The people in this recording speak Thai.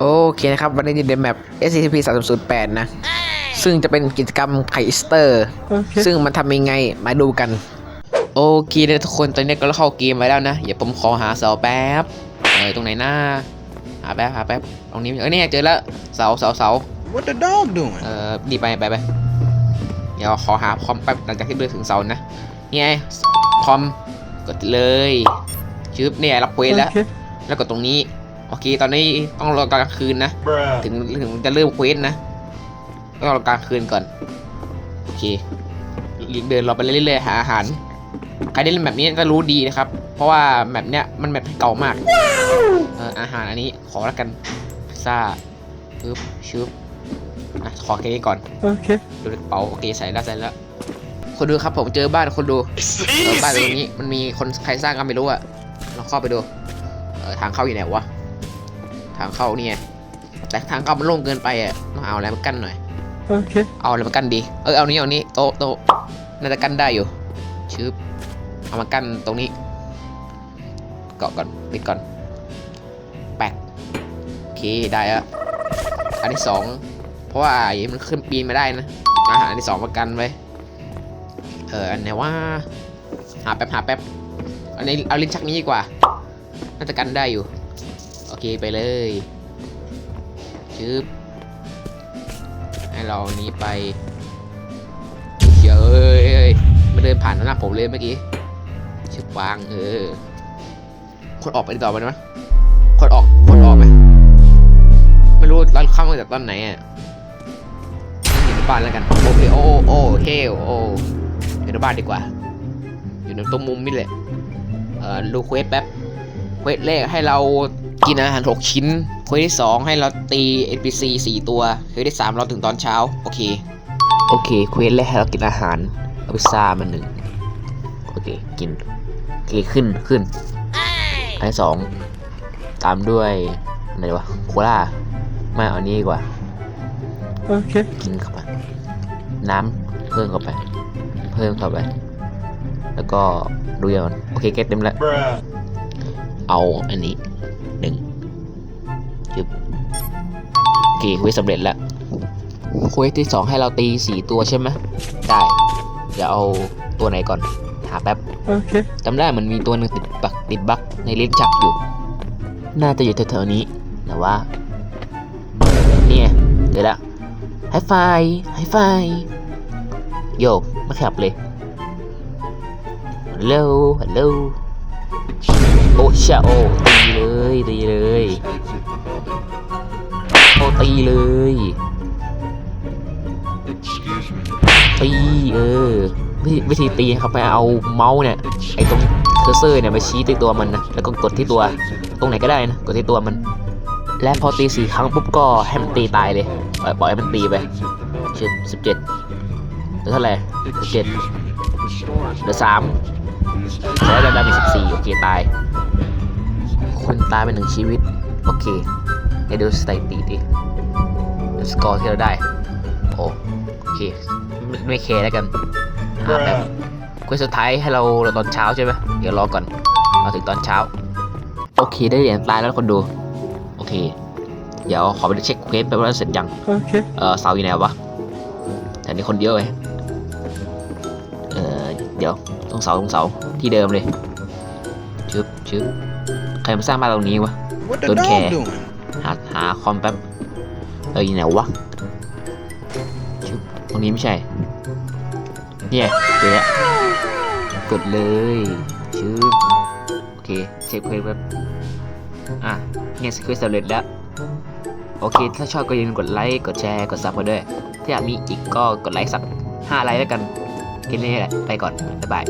โอเคนะครับ วันนี้จะเดนแมป SCP 308นะ ซึ่งจะเป็นกิจกรรมไคสเตอร์ ซึ่งมันทำยังไง มาดูกัน โอเคนะทุกคนตอนนี้ก็เข้าเกมไปแล้วนะ เดี๋ยวผมขอหาเสาแป๊บ เออตรงไหนหน้า หาแป๊บหาแป๊บ ตรงนี้ เออเนี่ยเจอแล้ว เสาเสาเสา What the dog doing? เออดีไปไปไป เดี๋ยวขอหาคอมแป๊บหลังจากที่เดินถึงเสานะ นี่ไงคอม กดเลยชึบเนี่ยรับเควสแล้ว แล้วกดตรงนี้ โอเค ตอนนี้ต้องรอกลางคืนนะ Bruh. ถึงถึงจะเริ่มเควสนะต้องรอกลางคืนก่อน โอเคเดินเราไปเรื่อยๆหาอาหาร ใครได้เล่นแบบนี้จะรู้ดีนะครับ เพราะว่าแบบเนี้ยมันแบบเก่ามากเอออาหารอันนี้ขอแล้วกันพิซซ่าปึ๊บชุบอะขอแค่นี้ก่อน Okay. ดูในกระเป๋าโอเคใส่แล้วใส่แล้ว คนดูครับผมเจอบ้านคนดูเออบ้านตรงนี้มันมีคนใครสร้างก็ไม่รู้อะลองเข้าไปดูเออทางเข้าอยู่ไหนวะ ทางเข้าเนี่ยแต่ทางเข้ามันโล่งเกินไปอะต้องเอาอะไรมากั้นหน่อย Okay. เอาอะไรมากั้นดีเออเอานี้เอานี้โต๊ะโต๊ะน่าจะกั้นได้อยู่ชึบเอามากั้นตรงนี้ เกาะก่อนปิดก่อนแปะโอเคได้แล้วอันที่สองเพราะว่าไอ้มันขึ้นปีนมาได้นะอาหารอันที่สองมากันไว้เอออันไหนว่า หาแป๊บหาแป๊บอันนี้เอาลิ้นชักนี้ดีกว่าน่าจะกันได้อยู่โอเคไปเลยชึบให้เราอันนี้ไปเยอะเอ้ยไม่เดินผ่านหน้าผมเลยเมื่อกี้ชึบวางเออคนออกไปต่อไปนะคนออกคนออกไหมไม่รู้เราเข้ามาจากตอนไหนอะอยู่ในบ้านแล้วกันโอเคโอ้โอ้เฮลโอ้อยู่ในบ้านดีกว่า อยู่ในตรงมุมนี่แหละเอ่อดูเควสแป๊บเควสแรกให้เรา กินอาหาร 6 ชิ้นเควสที่ 2 ให้เราตี NPC 4 ตัวเควสที่ 3 เราถึงตอนเช้า โอเค โอเคเควสแรกให้เรากินอาหารเอาพิซซ่ามาหนึ่งโอเค กิน โอเค ขึ้นขึ้นอันที่สองตามด้วยอะไรวะโคลาไม่เอาอันนี้ดีกว่า Okay. กินเข้าไป น้ำเพิ่มเข้าไป เพิ่มเข้าไป แล้วก็ดูอย่างนโอเคเก็ตเต็มแล้ว Bruh. เอาอันนี้หนึ่ง จึบโอเคเควสสำเร็จแล้วเควสที่สองให้เราตีสี่ตัวใช่ไหมได้เดี๋ยวเอาตัวไหนก่อน หาแป๊บ Okay. จำได้มันมีตัวหนึงติดบักติดบักในลิ้นชักอยู่ น่าจะอยู่แถวๆนี้แต่ว่า เนี่ยเดี๋ยวละไฮไฟไฮไฟโยมาขับเลยฮัลโหลฮัลโหลโอ้ชาโอ ตีเลยตีเลยโอ้ตีเลย ตีเออวิธีตีครับไปเอาเมาส์เนี่ยไอตรงเคอร์เซอร์เนี่ยมาชี้ที่ตัวมันนะแล้วก็กดที่ตัว ตรงไหนก็ได้นะกดที่ตัวมัน และพอตีสี่ครั้งปุ๊บก็ให้มันตีตายเลยปล่อยปล่อยให้มันตีไปสิบสิบเจ็ดเหลือเท่าไหร่สิบเจ็ดเหลือสามแล้วดามีสิบสี่โอเคตาย คนตายไปหนึ่งชีวิต โอเคเดี๋ยวดูสถิติดิดูสกอร์ที่เราได้ โอ้โอเค ไม่ไม่แคร์แล้วกันหาแบบ Bruh. คุยสุดท้ายให้เราเราตอนเช้าใช่ไหมเดี๋ยวรอก่อนเราถึงตอนเช้า โอเคได้เหรียญตายแล้วคนดู โอเค เดี๋ยวขอไปเช็คเควสไปว่าเสร็จยัง Okay. เออเสาอยู่ไหนวะแต่นี่คนเยอะเลยเออเดี๋ยวตรงเสาตรงเสาที่เดิมเลยชึบชึบ ใครมาสร้างบ้านตรงนี้วะ What the Don't dog care. doing? หาหาคอมแป๊บเอออยู่ไหนวะชึบตรงนี้ไม่ใช่ เนี่ยเดี๋ยวละกดเลยชึบโอเค เช็คเควสแป๊บอะเนี่ยเควสสำเร็จแล้ว โอเค ถ้าชอบก็อย่าลืมกดไลค์ กดแชร์ กดซับมาด้วย ถ้าอยากมีอีกก็กดไลค์สัก5ไลค์แล้วกันแค่นี้แหละ ไปก่อน บ๊ายบาย